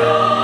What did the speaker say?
주